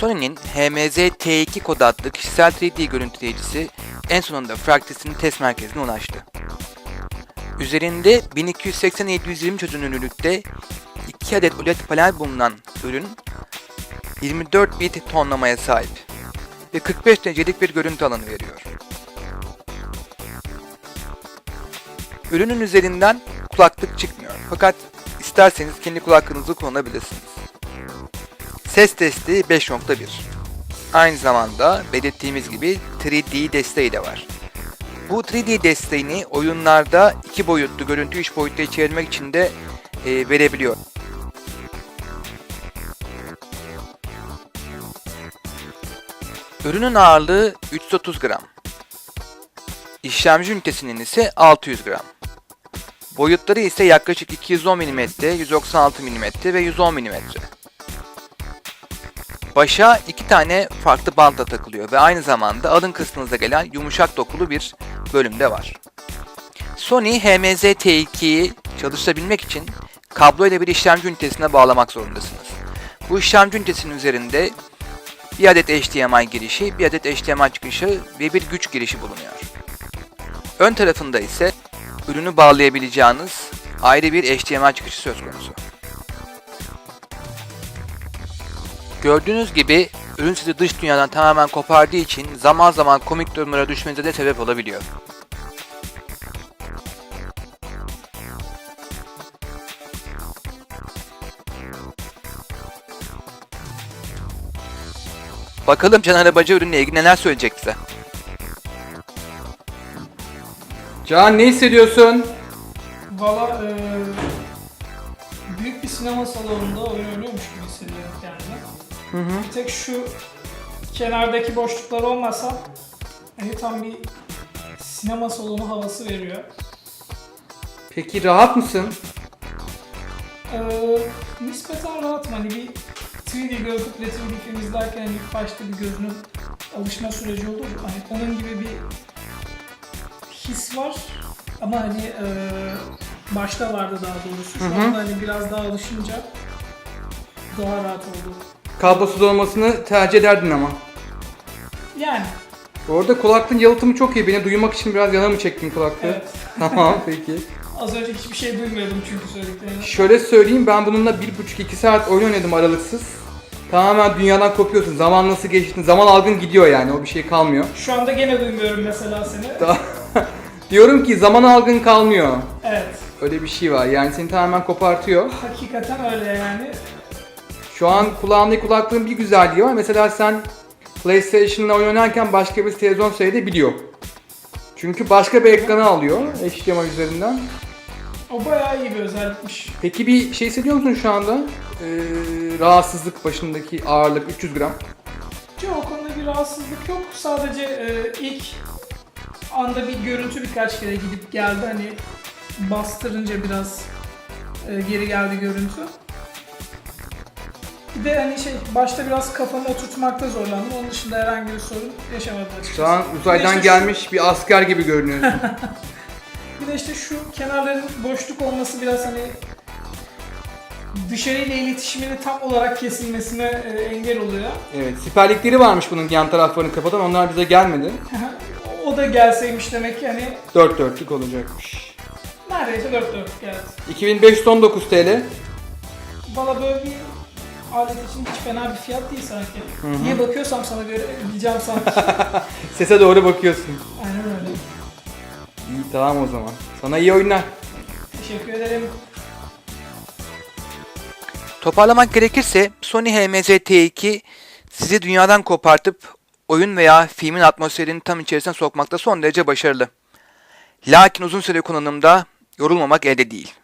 Sony'nin HMZ T2 kod adlı kişisel 3D görüntüleyicisi en sonunda Fractas'ın test merkezine ulaştı. Üzerinde 1280-720 çözünürlükte 2 adet OLED panel bulunan ürün 24 bit tonlamaya sahip ve 45 derecelik bir görüntü alanı veriyor. Ürünün üzerinden kulaklık çıkmıyor fakat isterseniz kendi kulaklığınızı kullanabilirsiniz. Ses testi 5.1 Aynı zamanda belirttiğimiz gibi 3D desteği de var. Bu 3D desteğini oyunlarda iki boyutlu görüntü 3 boyutta çevirmek için de e, verebiliyor. Ürünün ağırlığı 330 gram. İşlemci ünitesinin ise 600 gram. Boyutları ise yaklaşık 210 mm, 196 mm ve 110 mm. Başa iki tane farklı bantla takılıyor ve aynı zamanda alın kısmınıza gelen yumuşak dokulu bir bölümde var. Sony HMZ T2'yi çalıştırabilmek için kablo ile bir işlemci ünitesine bağlamak zorundasınız. Bu işlemci ünitesinin üzerinde bir adet HDMI girişi, bir adet HDMI çıkışı ve bir güç girişi bulunuyor. Ön tarafında ise ürünü bağlayabileceğiniz ayrı bir HDMI çıkışı söz konusu. Gördüğünüz gibi ürün sizi dış dünyadan tamamen kopardığı için zaman zaman komik durumlara düşmenize de sebep olabiliyor. Bakalım Can Arabacı ürünle ilgili neler söyleyecek bize. Can ne hissediyorsun? Valla eee, büyük bir sinema salonunda oyun oynuyormuş gibi hissediyorum kendimi. Bir tek şu kenardaki boşluklar olmasa hani tam bir sinema salonu havası veriyor. Peki rahat mısın? Eee nispeten rahatım hani bir 3D gözlükle 3D film izlerken hani ilk başta bir gözünün alışma süreci olur. Hani onun gibi bir his var. Ama hani eee, başta vardı daha doğrusu. Şu Hı hı. anda hani biraz daha alışınca daha rahat oldu. Kablosuz olmasını tercih ederdin ama. Yani Bu arada kulaklığın yalıtımı çok iyi. Beni duymak için biraz yana mı çektin kulaklığı? evet. tamam peki. Az önce hiçbir şey duymuyordum çünkü söylediklerini. Şöyle söyleyeyim ben bununla 1,5-2 saat oyun oynadım aralıksız. Tamamen dünyadan kopuyorsun. Zaman nasıl geçti? Zaman algın gidiyor yani. O bir şey kalmıyor. Şu anda gene duymuyorum mesela seni. Diyorum ki zaman algın kalmıyor. Evet. Öyle bir şey var. Yani seni tamamen kopartıyor. Hakikaten öyle yani. Şu an kulağındaki kulaklığın bir güzelliği var. Mesela sen PlayStation'la oynarken başka bir televizyon seyredebiliyor. Çünkü başka bir ekranı alıyor HDMI üzerinden. O bayağı iyi bir özellikmiş. Peki bir şey hissediyor musun şu anda? Ee, rahatsızlık başındaki ağırlık 300 gram. Yok o konuda bir rahatsızlık yok. Sadece e, ilk anda bir görüntü birkaç kere gidip geldi. Hani bastırınca biraz e, geri geldi görüntü. Bir de hani şey başta biraz kafamı oturtmakta zorlandım. Onun dışında herhangi bir sorun yaşamadım açıkçası. Şu an uzaydan işte gelmiş bir asker gibi görünüyorsun. Şu, bir de işte şu kenarların boşluk olması biraz hani dışarıyla iletişimini tam olarak kesilmesine e, engel oluyor. evet, siperlikleri varmış bunun yan taraflarını kapatan. Onlar bize gelmedi. o da gelseymiş demek ki hani Dört dörtlük olacakmış. neredeyse dört dörtlük geldi. 2519 TL. Valla böyle bir alet için hiç fena bir fiyat değil sanki. Niye bakıyorsam sana göre bileceğim sanki. Sese doğru bakıyorsun. Aynen öyle. İyi tamam o zaman. Sana iyi oyunlar. Teşekkür ederim. Toparlamak gerekirse Sony HMZ T2 sizi dünyadan kopartıp oyun veya filmin atmosferini tam içerisine sokmakta son derece başarılı. Lakin uzun süre kullanımda yorulmamak elde değil.